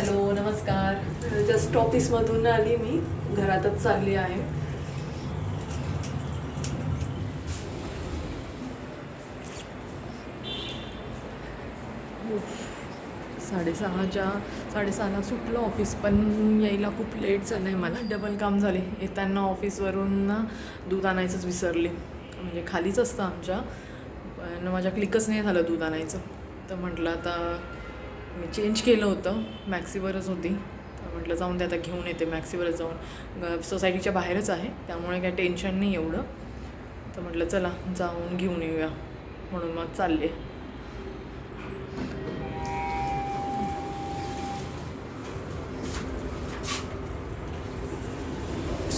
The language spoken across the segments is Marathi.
हॅलो नमस्कार. जस्ट ऑफिसमधून आली मी. घरातच चालली आहे. साडेसहाच्या साडेसहाला सुटलं ऑफिस पण यायला खूप लेट झालं आहे मला. डबल काम झाले. येताना ऑफिसवरून ना दूध आणायचंच विसरले. म्हणजे खालीच असतं आमच्या. पण माझ्या क्लिकच नाही झालं दूध आणायचं. तर म्हटलं आता मी चेंज केलं होतं. मॅक्सीवरच होती. तर म्हटलं जाऊन दे आता घेऊन येते. मॅक्सीवरच जाऊन. ग- सोसायटीच्या बाहेरच आहे. त्यामुळे काही टेन्शन नाही एवढं. तर म्हटलं चला जाऊन घेऊन येऊया. म्हणून मग चालले.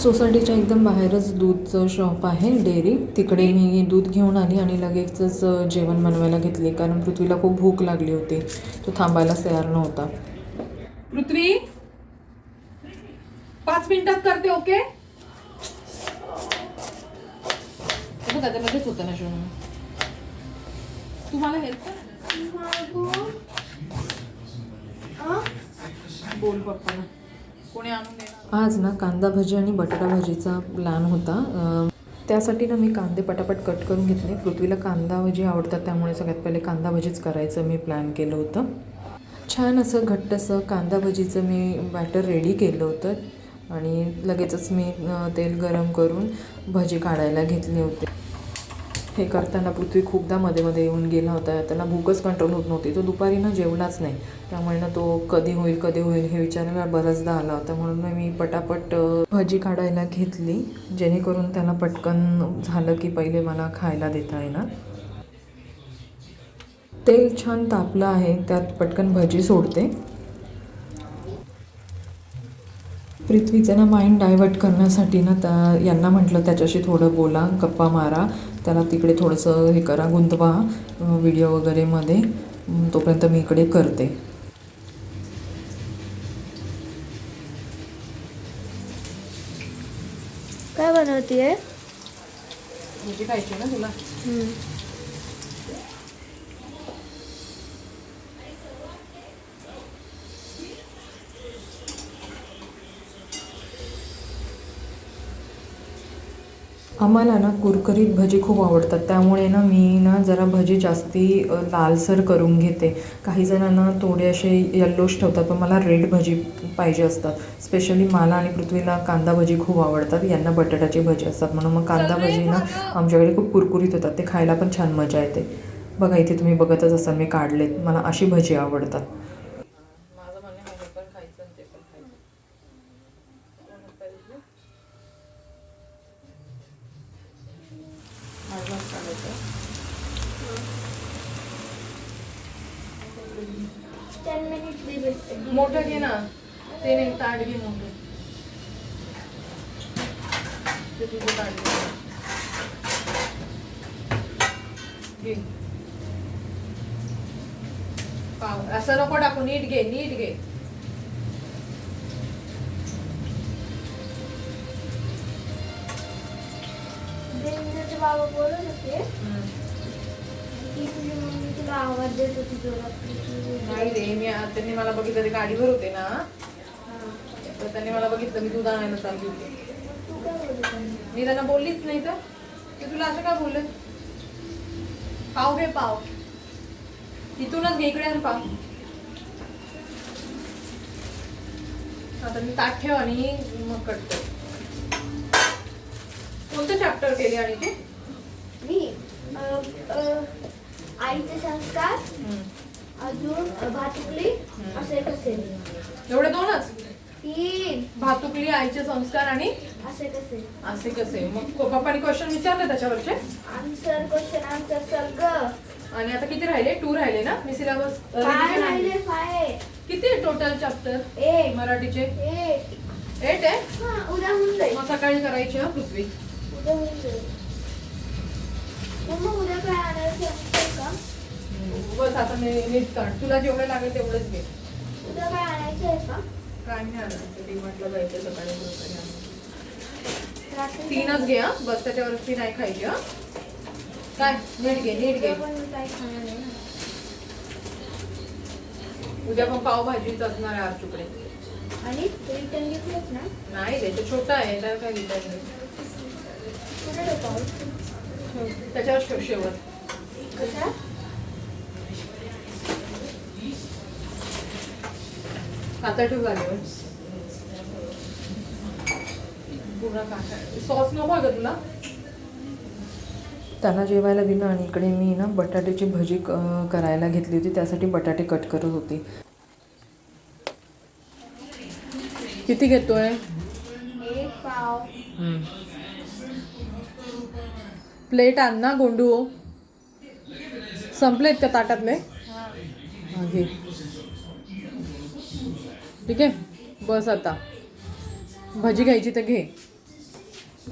सोसायटीच्या एकदम बाहेरच दूधचं शॉप आहे डेअरी तिकडे मी दूध घेऊन आली आणि लगेचच जेवण बनवायला घेतले. कारण पृथ्वीला खूप भूक लागली होती. तो थांबायला तयार नव्हता. पृथ्वी पाच मिनिटात करते ओके? बघा आता लगेच होतं ना शिवून तुम्हाला हेल्प बोल पप्पा. कोणी आणून देणार? आज ना कांदा भजी आणि बटाटा भजीचा प्लॅन होता. त्यासाठी ना मी कांदे पटापट कट करून घेतले. पृथ्वीला कांदा भजी आवडतात त्यामुळे सगळ्यात पहिले कांदा भजीच करायचं मी प्लॅन केलं होतं. छान असं घट्टसं कांदा भजीचं मी बॅटर रेडी केलं होतं. आणि लगेचच मी तेल गरम करून भजी काढायला घेतली होती. हे करताना पृथ्वी खूपदा मध्ये मध्ये येऊन गेला होता. त्याला भूकच कंट्रोल होत नव्हती. तो दुपारी ना जेवलाच नाही. त्यामुळे ना तो कधी होईल कधी होईल हे विचारायला बराचदा आला होता. म्हणून मी पटापट भजी काढायला घेतली. जेणेकरून त्याला पटकन झालं की पहिले मला खायला देता येणार. तेल छान तापलं आहे. त्यात पटकन भजी सोडते. पृथ्वीचं ना माइंड डायव्हर्ट करण्यासाठी ना त्या यांना म्हटलं त्याच्याशी थोडं बोला. गप्पा मारा. त्याला तिकडे थोडंसं हे करा गुंतवा व्हिडिओ वगैरेमध्ये तोपर्यंत मी इकडे करते. काय बनवतीये? भजी खायची ना तुला? आम्हाला ना कुरकुरीत भजी खूप आवडतात. त्यामुळे ना मी ना जरा भजी जास्ती लालसर करून घेते. काही जणांना थोडे असे येल्लोश ठेवतात पण मला रेड भजी पाहिजे असतात. स्पेशली मला आणि पृथ्वीला कांदा भजी खूप आवडतात. यांना बटाट्याची भजी असतात. म्हणून मग कांदा भजी ना आमच्याकडे खूप कुरकुरीत होतात. ते खायला पण छान मजा येते. बघा इथे तुम्ही बघतच असाल मी काढलेत. मला अशी भजी आवडतात. टेन मिनिट मोठं घे ना. ते नाही ताट घे मोठं. ते तुझं ताट घे. घे. पाव. असं नको टाकू. नीट घे नीट घे. बाबा बोलत होते. की तुझी मम्मी तुला आवाज देत होती जोरात. नाही रे मी त्यांनी मला बघितलं ते गाडीवर होते ना. तर त्यांनी मला बघितलं मी दूध आणायला चालली होती? मी त्यांना बोललीच नाही तर. ते तुला असं काय बोलले पाव घे पाव. तिथूनच घे इकडे आण पाव. आता मी ताट ठेव आणि मग कट कर. कोणतं चॅप्टर केले आणि ते? मी? आईचे संस्कार अजून भातुकली असे कसे एवढे दोनच? तीन. भातुकली आईचे संस्कार आणि असे कसे असे कसे मग पप्पानी क्वेश्चन विचारले त्याच्यावरचे? आन्सर क्वेश्चन आन्सर सर्ग. आणि आता किती राहिले? टू राहिले ना? मी सिलेबस राहिले फाय किती टोटल चॅप्टर एक मराठीचे? एट आहे? हा उद्या होऊन जाईल. मग सकाळी करायची हा पृथ्वी. उद्या होऊन जाईल. मम्मा उद्या काय आणायचं? बस आता नीट काढ तुला जेवढं लागेल तेवढंच घे. उद्या काय आणायचं आहे का? काय नाही आणायचं. डीमार्टला जायचं सकाळी. रात्री तीनच घे हा. बस त्याच्यावरती नाही खायची हा. काय? नीट घे नीट घे. उद्या पण पावभाजीच असणार आहे आरचुकडे आणि रिटर्न घेतलंच ना? नाही रे तो छोटा आहे त्याला काय कुठे ठेवतो? त्याच्यावर शेवट. कसा आता ठेव लागेल. सॉस नको तुला? त्याला जेवायला दिलं आणि इकडे मी ना बटाट्याची भजी करायला घेतली होती. त्यासाठी बटाटे कट करत होती. किती घेतोय? प्लेट आण ना गोंडू. संपलेत का ताटातले? हा, घे. ठीक आहे? बस आता. भजी घ्यायची तर घे.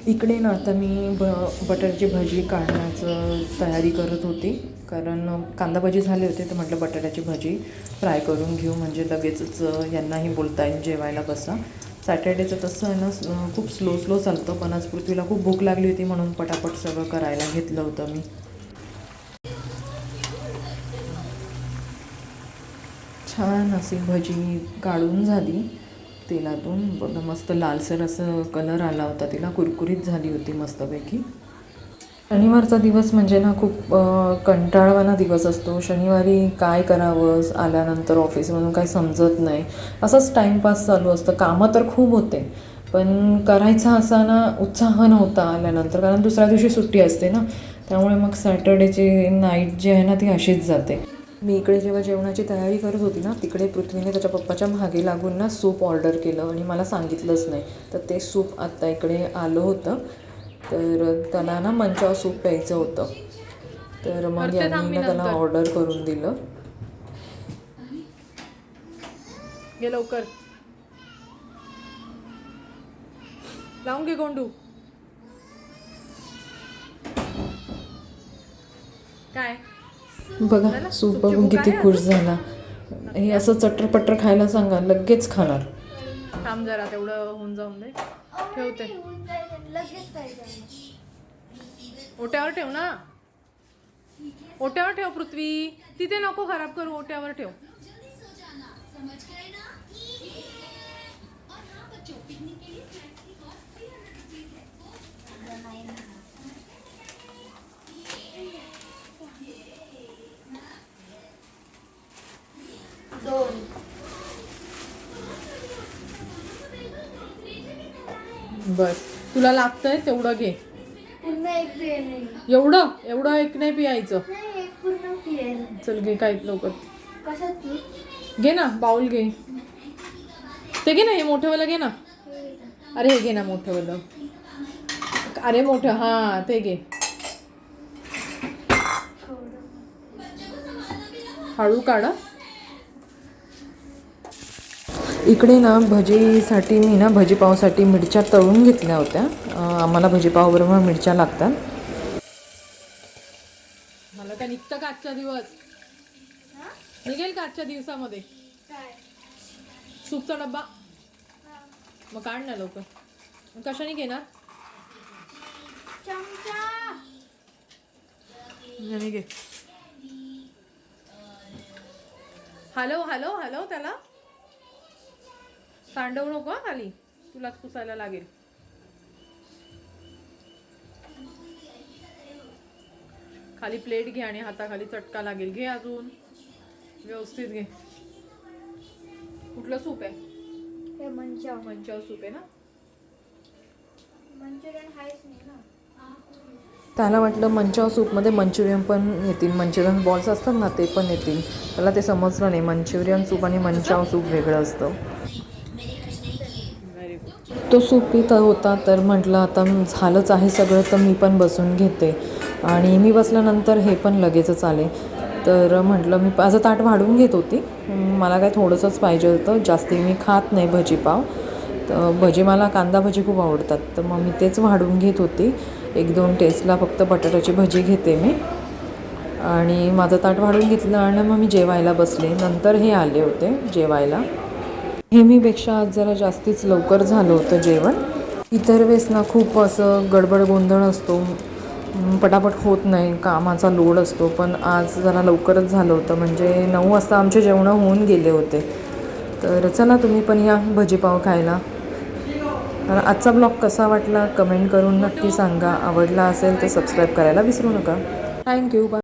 इकडे ना आता मी ब बटाट्याची भजी काढण्याचं तयारी करत होती. कारण कांदा भाजी झाले होते तर म्हटलं बटाट्याची भजी फ्राय करून घेऊ. म्हणजे लगेचच यांनाही बोलता येईल जेवायला बसा सॅटर्डेचं तसं आहे ना खूप स्लो स्लो चालतं. पण आज पृथ्वीला खूप भूक लागली होती म्हणून पटापट सगळं करायला घेतलं होतं मी. छान अशी भजी काढून झाली. तेलातून. बघा मस्त लालसर असं कलर आला होता तिला. कुरकुरीत झाली होती मस्तपैकी. शनिवारचा दिवस म्हणजे ना खूप कंटाळवाना दिवस असतो. शनिवारी काय करावं आल्यानंतर ऑफिसमधून काही समजत नाही. असंच टाईमपास चालू असतं. कामं तर खूप होते. पण करायचा असा ना उत्साह नव्हता आल्यानंतर. कारण दुसऱ्या दिवशी सुट्टी असते ना. त्यामुळे मग सॅटर्डेची नाईट जी आहे ना ती अशीच जाते. मी इकडे जेव्हा जेवणाची तयारी करत होती ना तिकडे पृथ्वीने त्याच्या पप्पाच्या मागे लागून ना सूप ऑर्डर केलं आणि मला सांगितलंच नाही. तर ते सूप आत्ता इकडे आलं होतं. तर त्याला ना मंचाव सूप प्यायचं होतं. तर मग यांनी मी ना त्याला. ऑर्डर करून दिलं. लवकर. लावून घे गोंडू. काय? बघा झालं? सूप सूपची बघून भूक किती खुश झाला. हे असं चटर खायला सांगा लगेच खाणार. थांब जरा तेवढं होऊन जाऊन दे. ठेवते. ओट्यावर ठेव ना. ओट्यावर ठेव पृथ्वी. तिथे नको खराब करू ओट्यावर ठेव दोन बस. तुला लागतंय तेवढं घे. पुन्हा एक एवढं? एवढं एक नाही पियायचं. नाही एक पूर्ण पेन चल घे काय लवकर. तू? घे ना बाउल घे. ते घे ना हे मोठंवालं घे ना. अरे हे घे ना मोठंवालं अरे मोठं हां ते घे. हळू काढा इकडे ना भजीसाठी मी ना भजीपावसाठी मिरच्या तळून घेतल्या होत्या. आम्हाला भजीपावबरोबर मिरच्या लागतात. मला काय निघतं का आजचा दिवस? निघेल का आजच्या दिवसामध्ये? काय सूपचा डब्बा? मग काढ ना लवकर. कशाने घेणार? घे. हॅलो हॅलो हॅलो त्याला. सांडवू नको खाली. तुलाच पुसायला लागेल. खाली प्लेट घे आणि हाताखाली चटका लागेल. घे अजून. व्यवस्थित घे. कुठलं सूप आहे? हे मंचा मंचाव सूप आहे ना? मंचुरियन हायच नाही ना. त्याला वाटलं मंचाव सूपमध्ये मंचुरियन पण येतील. मंचुरियन बॉल्स असतात ना ते पण येतील. त्याला ते समजलं नाही. मंचुरियन सूप आणि मंचाव सूप वेगळं असतं. तो सूप पित होता तर म्हटलं आता झालंच आहे सगळं तर मी पण बसून घेते. आणि मी बसल्यानंतर हे पण लगेचच आले. तर म्हटलं मी माझं ताट वाढून घेत होती. मला काय थोडंसंच पाहिजे होतं. जास्ती मी खात नाही भजीपाव. तर भजी मला कांदा भजी खूप आवडतात. तर मग मी तेच वाढून घेत होती. एक दोन टेस्टला फक्त बटाट्याची भजी घेते मी. आणि माझं ताट वाढून घेतलं आणि मग मी जेवायला बसले. नंतर हे आले होते जेवायला. नेहमीपेक्षा आज जरा जास्तीच लवकर झालं होतं जेवण. इतर वेळेस ना खूप असं गडबड गोंधळ असतो. पटापट होत नाही कामाचा लोड असतो. पण आज जरा लवकरच झालं होतं. म्हणजे नऊ वाजता आमचे जेवणं होऊन गेले होते. तर चला तुम्ही पण या भजीपाव खायला. तर आजचा ब्लॉग कसा वाटला? कमेंट करून नक्की सांगा. आवडला असेल तर सबस्क्राईब करायला विसरू नका. Thank you bye